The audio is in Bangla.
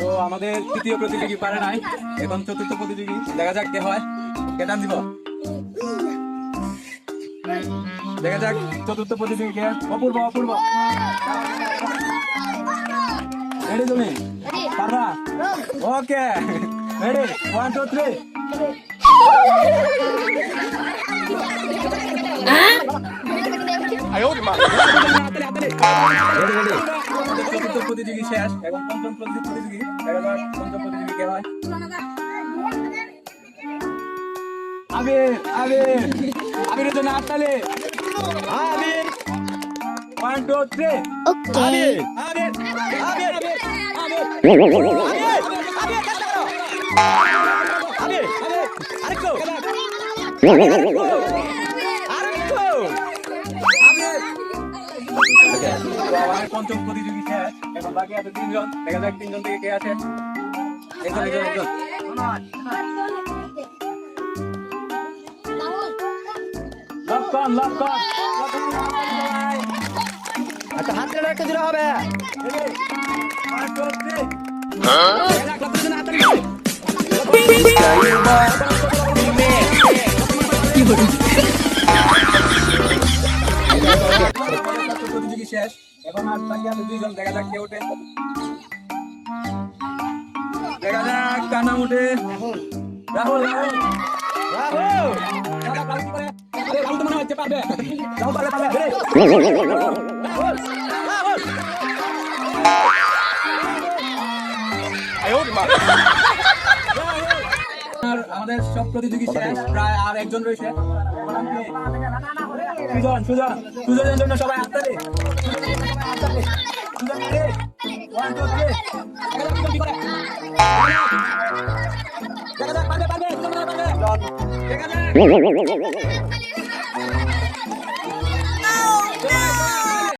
তো আমাদের তৃতীয় প্রতিযোগী পারে নাই। এখন চতুর্থ প্রতিযোগী। দেখা যাক কে হয়। কে টান দিব? দেখা যাক চতুর্থ প্রতিযোগী কে। অপূর্ব অপূর্ব। রেডি তুমি? পারবা? Okay ready one two three চতুর্থ প্রতিযোগী শেষ এবং পঞ্চম প্রতিযোগী যাক পঞ্চম প্রতিযোগী কে হয় আবির আবির আবিরের জন্য হাততালি Abir one two three Okay. Abir Abir Abir Abir Abir আরেকটু তো আমাদের পঞ্চম প্রতিযোগী শেষ এখন বাকি আছে তিনজন। দেখা যাক তিনজন থেকে কে আছে। একজন একজন। আচ্ছা হাত কেটে একটা দিলে হবে। থ্রি প্রতিযোগী শেষ। এখন আর বাকি আছে দুইজন। দেখা যাক কে ওঠে। দেখা যাক কার নাম ওঠে? রাহুল। রাহুল! রাহুল তো মনে হচ্ছে পারবে। রাহুল পারবে পারবে আমাদের সব প্রতিযোগী শেষ প্রায় আর একজন রয়েছে? সুজন সুজন সুজনের জন্য সবাই হাততালি. দেখা যাক পারবে, পারবে। দেখা যাক।